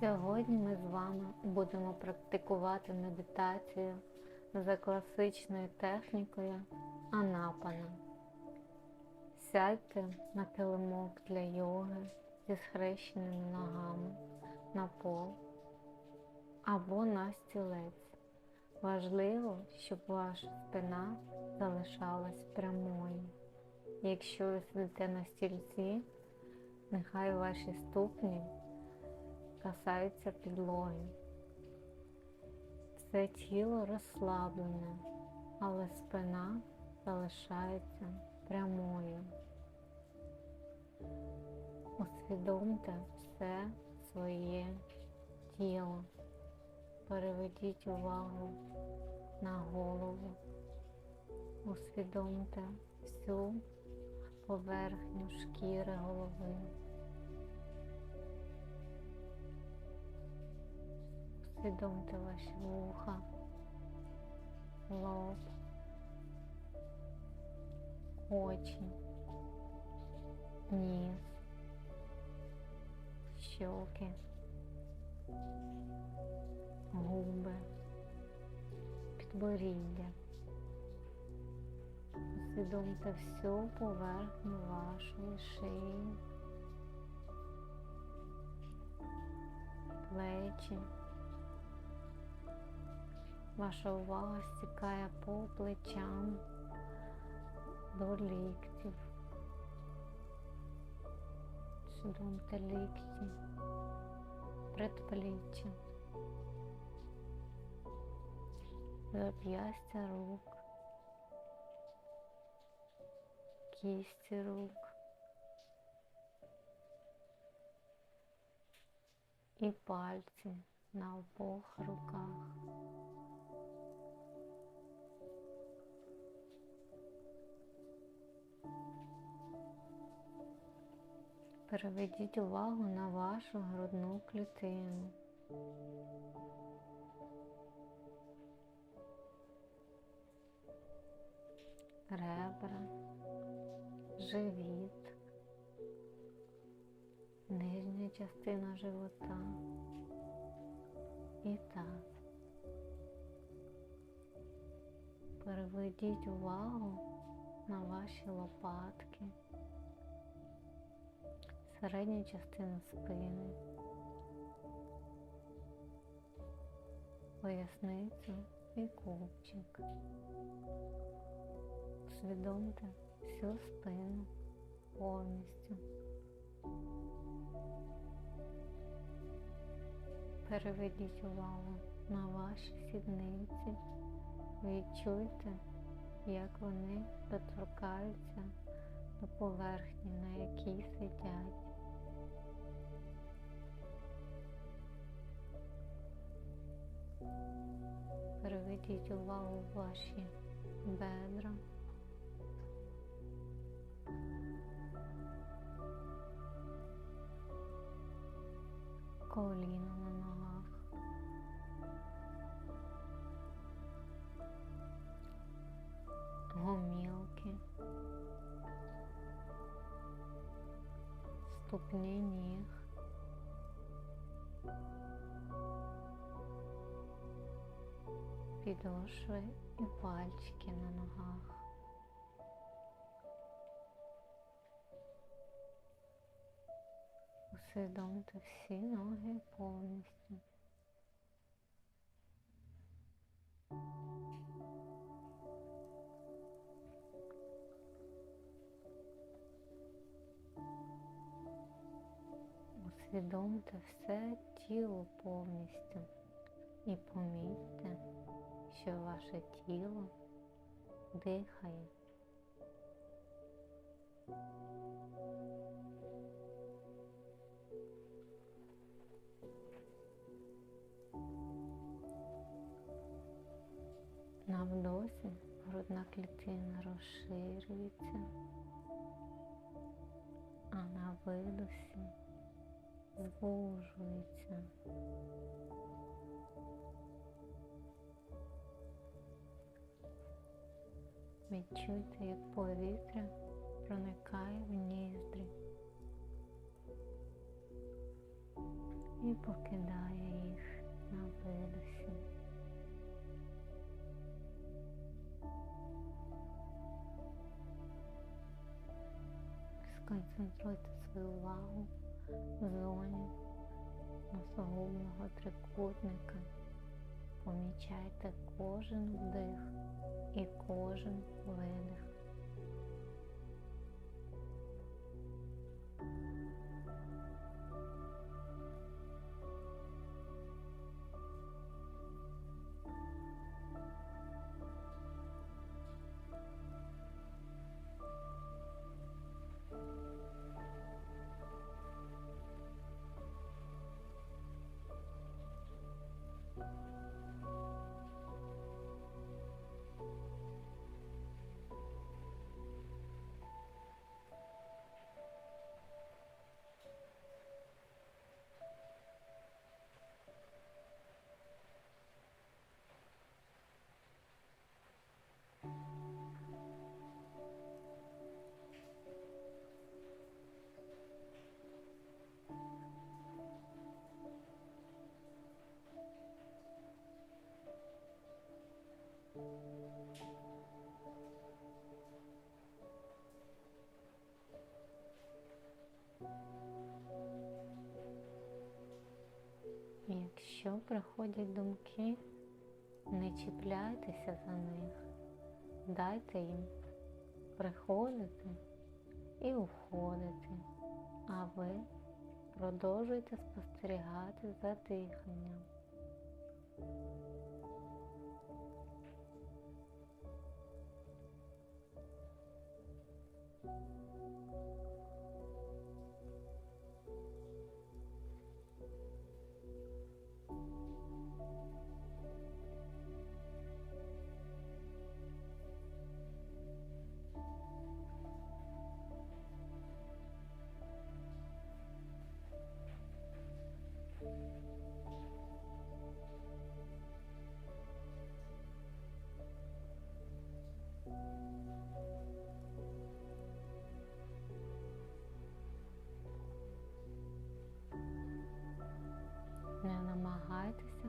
Сьогодні ми з вами будемо практикувати медитацію за класичною технікою Анапана. Сядьте на килимок для йоги зі схрещеними ногами на пол або на стілець. Важливо, щоб ваша спина залишалась прямою. Якщо ви сидите на стільці, нехай ваші ступні касаються підлоги. Все тіло розслаблене, але спина залишається прямою. Усвідомте все своє тіло. Переведіть увагу на голову. Усвідомте всю поверхню шкіри голови. Усвідомте ваші вуха, лоб, очі, ніс, щоки, губи, підборіддя. Усвідомте всю поверхню вашої шиї, плечі. Ваша увага стікає по плечам до ліктів. Усвідомте лікті, предпліччя, зап'ястя рук, кісті рук і пальці на обох руках. Переведіть увагу на вашу грудну клітину. Ребра, живіт, нижня частина живота і таз. Переведіть увагу на ваші лопатки середня частина спини, поясницю і купчик. Усвідомте всю спину повністю. Переведіть увагу на ваші сідниці, відчуйте, як вони доторкаються до поверхні, на якій сидять. Переведіть увагу ваші бедра. Коліна на ногах. Гомілки. Ступні ніг. Підошви і пальчики на ногах. Усвідомте всі ноги повністю. Усвідомте все тіло повністю і помітьте, що ваше тіло дихає. На вдосі грудна клітина розширюється, а на видосі звужується. Відчуйте, як повітря проникає в ніздрі і покидає їх на видосі. Сконцентруйте свою увагу в зоні носогубного трикутника. Помічайте кожен вдих і кожен видих. Приходять думки, не чіпляйтеся за них, дайте їм приходити і уходити, а ви продовжуйте спостерігати за диханням. Не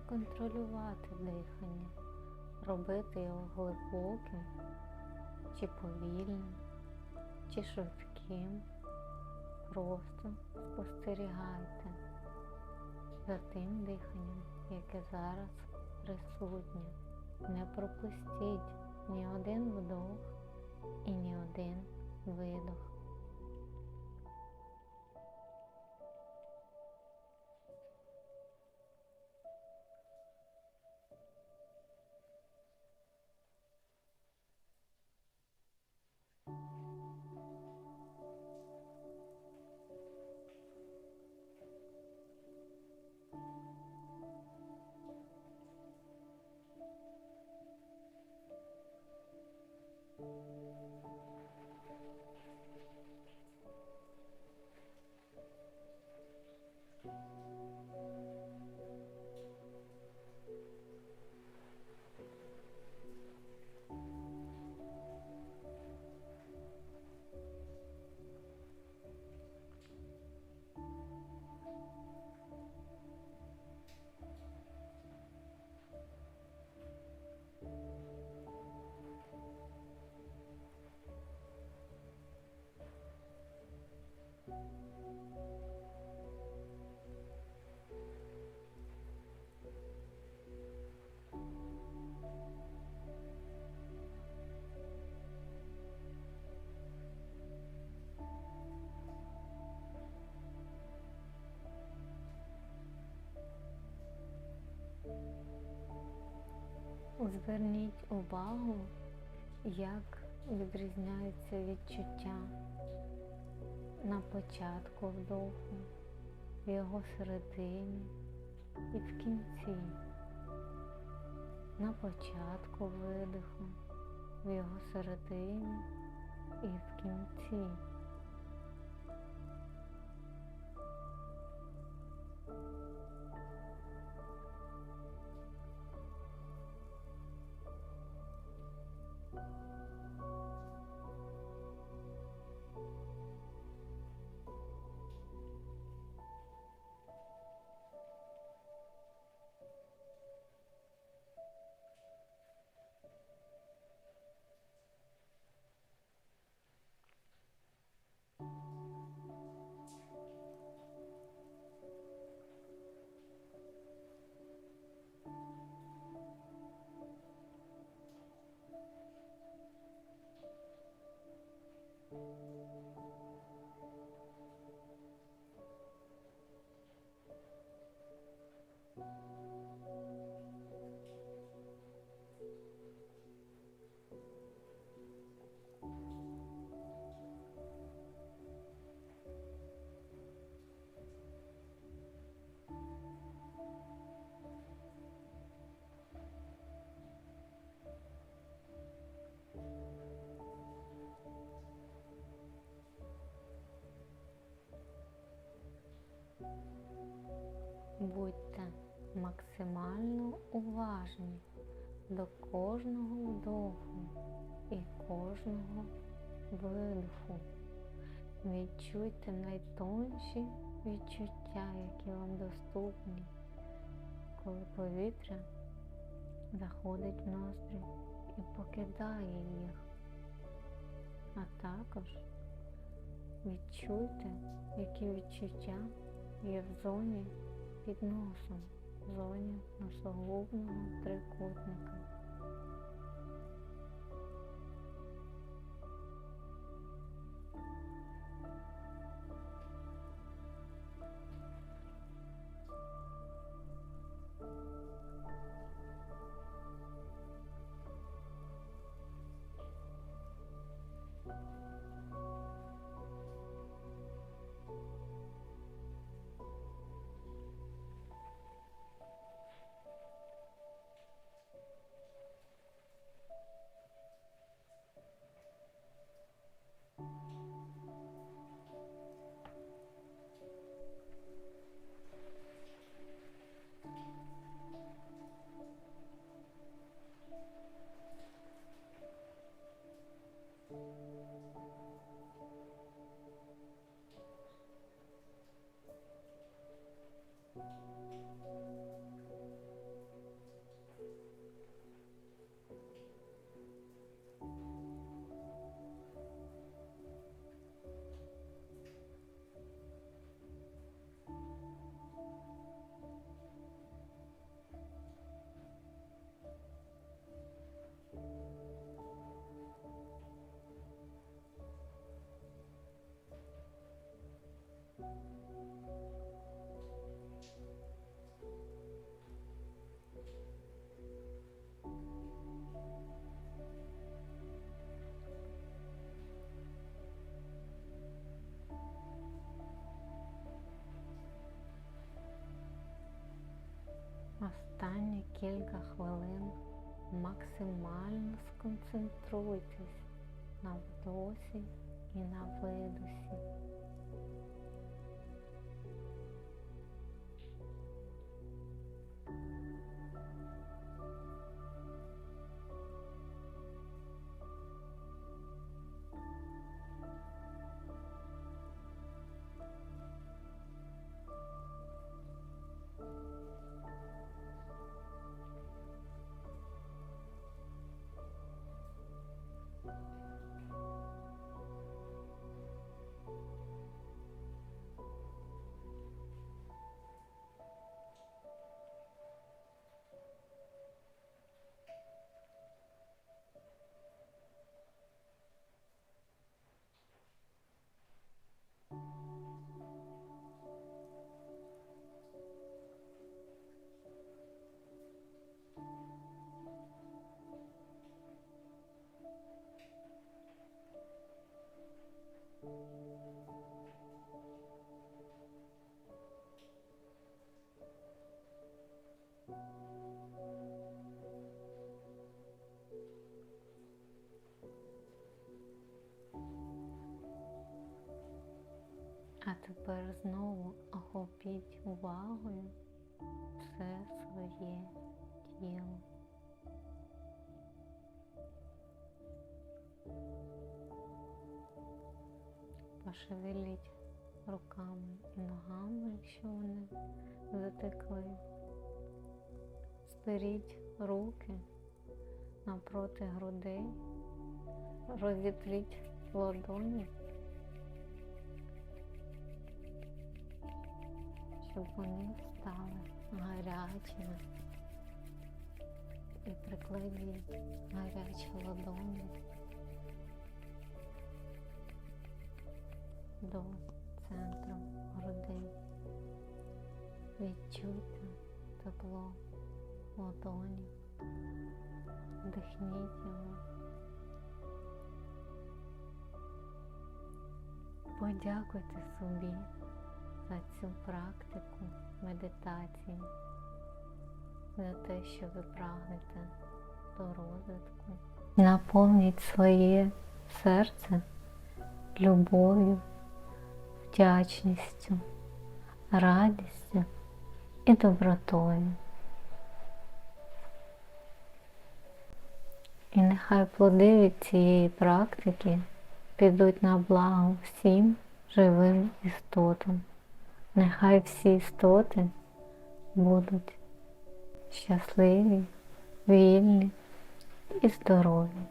контролювати дихання, робити його глибоким, чи повільним, чи швидким. Просто спостерігайте за тим диханням, яке зараз присутнє. Не пропустіть ні один вдох і ні один видох. Зверніть увагу, як відрізняються відчуття на початку вдоху, в його середині і в кінці, на початку видиху, в його середині і в кінці. Будьте максимально уважні до кожного вдоху і кожного видоху. Відчуйте найтонші відчуття, які вам доступні, коли повітря заходить в ноздрі і покидає їх. А також відчуйте, які відчуття є в зоні під носом, в зоні носогубного трикутника. Кілька хвилин максимально сконцентруйтесь на вдосі і на видосі. Знову охопіть увагою все своє тіло. Пошевеліть руками і ногами, якщо вони затекли. Сперіть руки напроти грудей, розітріть ладоні щоб вони стали гарячими і прикладіть гарячі ладоні до центру грудей. Відчуйте тепло ладоні, вдихніть його. Подякуйте собі за цю практику медитації, за те, що ви прагнете до розвитку. Наповніть своє серце любов'ю, вдячністю, радістю і добротою. І нехай плоди від цієї практики підуть на благо всім живим істотам. Нехай всі істоти будуть щасливі, вільні і здорові.